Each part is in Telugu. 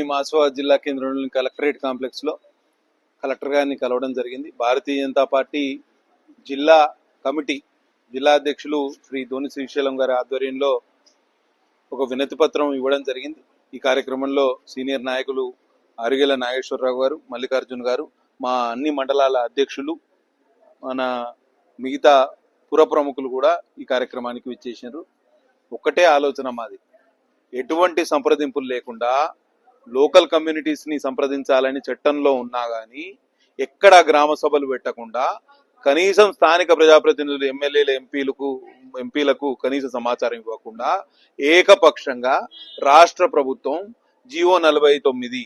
ఆసిఫాబాద్ జిల్లా కేంద్రంలోని కలెక్టరేట్ కాంప్లెక్స్లో కలెక్టర్ గారిని కలవడం జరిగింది. భారతీయ జనతా పార్టీ జిల్లా కమిటీ జిల్లా అధ్యక్షులు శ్రీ ధోని శ్రీశైలం గారి ఆధ్వర్యంలో ఒక వినతి పత్రం ఇవ్వడం జరిగింది. ఈ కార్యక్రమంలో సీనియర్ నాయకులు అరిగెల నాగేశ్వరరావు గారు మల్లికార్జున్ గారు మా అన్ని మండలాల అధ్యక్షులు మన మిగతా పుర ప్రముఖులు కూడా ఈ కార్యక్రమానికి విచ్చేసినారు. ఒక్కటే ఆలోచన మాది. ఎటువంటి సంప్రదింపులు లేకుండా లోకల్ కమ్యూనిటీస్ని సంప్రదించాలని చట్టంలో ఉన్నా గానీ ఎక్కడ గ్రామ సభలు పెట్టకుండా కనీసం స్థానిక ప్రజాప్రతినిధులు ఎమ్మెల్యేలు ఎంపీలకు ఎంపీలకు కనీస సమాచారం ఇవ్వకుండా ఏకపక్షంగా రాష్ట్ర ప్రభుత్వం జియో నలభై తొమ్మిది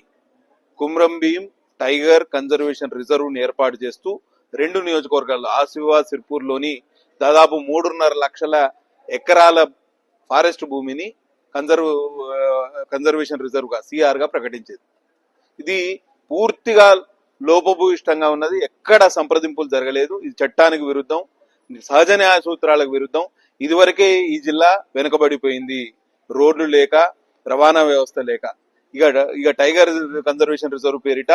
కుమ్రంభీం టైగర్ కన్జర్వేషన్ రిజర్వ్ని ఏర్పాటు చేస్తూ రెండు నియోజకవర్గాల్లో ఆశీర్వాద్ సిర్పూర్లోని దాదాపు మూడున్నర లక్షల ఎకరాల ఫారెస్ట్ భూమిని కన్జర్వ్ కన్జర్వేషన్ రిజర్వ్గా సిఆర్గా ప్రకటించింది. ఇది పూర్తిగా లోపభూయిష్టంగా ఉన్నది. ఎక్కడ సంప్రదింపులు జరగలేదు. ఇది చట్టానికి విరుద్ధం. సహజ న్యాయ సూత్రాలకు విరుద్ధం. ఇదివరకే ఈ జిల్లా వెనుకబడిపోయింది. రోడ్లు లేక రవాణా వ్యవస్థ లేక. ఇక ఇక టైగర్ కన్జర్వేషన్ రిజర్వ్ పేరిట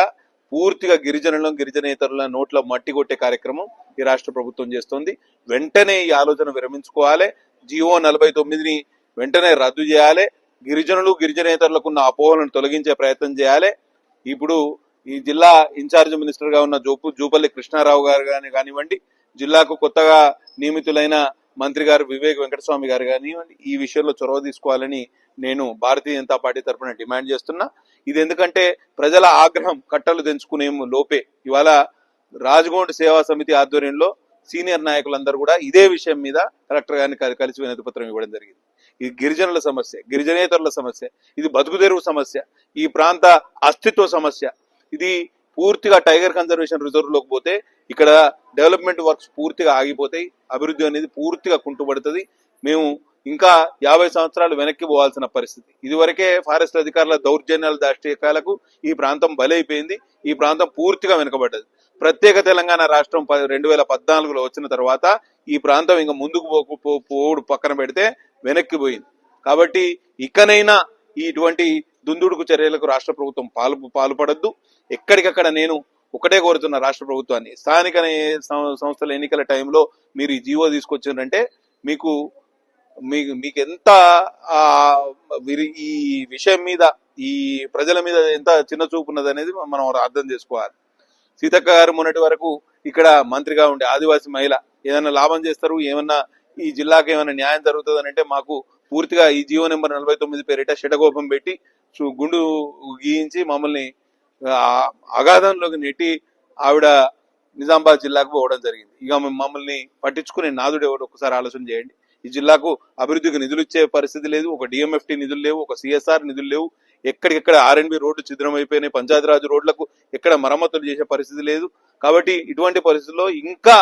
పూర్తిగా గిరిజనులను గిరిజనేతరుల నోట్ల మట్టి కొట్టే కార్యక్రమం ఈ రాష్ట్ర ప్రభుత్వం చేస్తోంది. వెంటనే ఈ ఆలోచన విరమించుకోవాలి. జియో నలభై తొమ్మిదిని వెంటనే రద్దు చేయాలి. గిరిజనులు గిరిజనేతరులకు ఉన్న అపోహలను తొలగించే ప్రయత్నం చేయాలి. ఇప్పుడు ఈ జిల్లా ఇన్ఛార్జ్ మినిస్టర్గా ఉన్న జోపు జూపల్లి కృష్ణారావు గారు కానీ కానివ్వండి జిల్లాకు కొత్తగా నియమితులైన మంత్రి గారు వివేక్ వెంకటస్వామి గారు కానివ్వండి ఈ విషయంలో చొరవ తీసుకోవాలని నేను భారతీయ జనతా పార్టీ తరఫున డిమాండ్ చేస్తున్నా. ఇది ఎందుకంటే ప్రజల ఆగ్రహం కట్టలు తెంచుకునే లోపే. ఇవాళ రాజగోండ్ సేవా సమితి ఆధ్వర్యంలో సీనియర్ నాయకులందరూ కూడా ఇదే విషయం మీద కలెక్టర్ గారిని కలి- కలిసి వినతి పత్రం ఇవ్వడం జరిగింది. ఇది గిరిజనుల సమస్య గిరిజనేతరుల సమస్య ఇది బతుకుదెరువు సమస్య ఈ ప్రాంత అస్తిత్వ సమస్య. ఇది పూర్తిగా టైగర్ కన్జర్వేషన్ రిజర్వ్లోకి పోతే ఇక్కడ డెవలప్మెంట్ వర్క్స్ పూర్తిగా ఆగిపోతాయి. అభివృద్ధి అనేది పూర్తిగా కుంటుపడుతుంది. మేము ఇంకా యాభై సంవత్సరాలు వెనక్కి పోవాల్సిన పరిస్థితి. ఇదివరకే ఫారెస్ట్ అధికారుల దౌర్జన్యాల దాష్టికాలకు ఈ ప్రాంతం బలైపోయింది. ఈ ప్రాంతం పూర్తిగా వెనుకబడ్డది. ప్రత్యేక తెలంగాణ రాష్ట్రం ప- రెండు వేల పద్నాలుగులో వచ్చిన తర్వాత ఈ ప్రాంతం ఇంకా ముందుకు పోకు పో- పోవుడు పక్కన పెడితే వెనక్కి పోయింది. కాబట్టి ఇకనైనా ఇటువంటి దుందుడుకు చర్యలకు రాష్ట్ర ప్రభుత్వం పాలు పాల్పడద్దు. ఎక్కడికక్కడ నేను ఒకటే కోరుతున్న రాష్ట్ర ప్రభుత్వాన్ని. స్థానిక సంస్థల ఎన్నికల టైంలో మీరు ఈ జీవో తీసుకొచ్చిందంటే మీకు మీకు మీకు ఎంత ఆ, ఈ విషయం మీద ఈ ప్రజల మీద ఎంత చిన్న చూపు ఉన్నది అనేది మనం అర్థం చేసుకోవాలి. సీతక్క గారు మొన్నటి వరకు ఇక్కడ మంత్రిగా ఉండే ఆదివాసీ మహిళ ఏదైనా లాభం చేస్తారు? ఏమన్నా ఈ జిల్లాకి ఏమైనా న్యాయం జరుగుతుంది అంటే మాకు పూర్తిగా ఈ జీవో నెంబర్ నలభై తొమ్మిది పేరిట శటగోపం పెట్టి గుండు గీయించి మమ్మల్ని అగాధంలోకి నెట్టి ఆవిడ నిజామాబాద్ జిల్లాకు పోవడం జరిగింది. ఇక మమ్మల్ని పట్టించుకునే నాదుడు ఎవరు ఒకసారి ఆలోచన చేయండి. ఈ జిల్లాకు అభివృద్ధికి నిధులు ఇచ్చే పరిస్థితి లేదు ఒక డిఎంఎఫ్టి నిధులు లేవు ఒక సిఎస్ఆర్ నిధులు లేవు ఎక్కడికెక్కడ ఆర్ఎన్బి రోడ్డు ఛిద్రం అయిపోయినాయి పంచాయతీరాజ్ రోడ్లకు ఎక్కడ మరమ్మతులు చేసే పరిస్థితి లేదు. కాబట్టి ఇటువంటి పరిస్థితుల్లో ఇంకా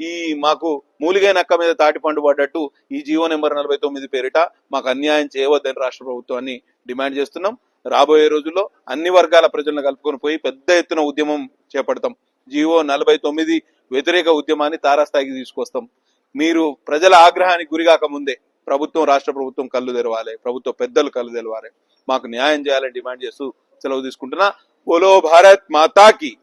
ఈ మాకు మూలిగే నక్క మీద తాటిపండు పడ్డట్టు ఈ జీవో నెంబర్ నలభై తొమ్మిది పేరిట మాకు అన్యాయం చేయవద్దని రాష్ట్ర ప్రభుత్వాన్ని డిమాండ్ చేస్తున్నాం. రాబోయే రోజుల్లో అన్ని వర్గాల ప్రజలను కలుపుకొని పోయి పెద్ద ఎత్తున ఉద్యమం చేపడతాం. జీవో నలభై తొమ్మిది వ్యతిరేక ఉద్యమాన్ని తారాస్థాయికి తీసుకొస్తాం. మీరు ప్రజల ఆగ్రహానికి గురిగాక ముందే ప్రభుత్వం రాష్ట్ర ప్రభుత్వం కళ్ళు తెరవాలి. ప్రభుత్వ పెద్దలు కళ్ళు తెరవాలి. మాకు న్యాయం చేయాలని డిమాండ్ చేస్తూ సెలవు తీసుకుంటున్నా. బోలో భారత్ మాతాకి.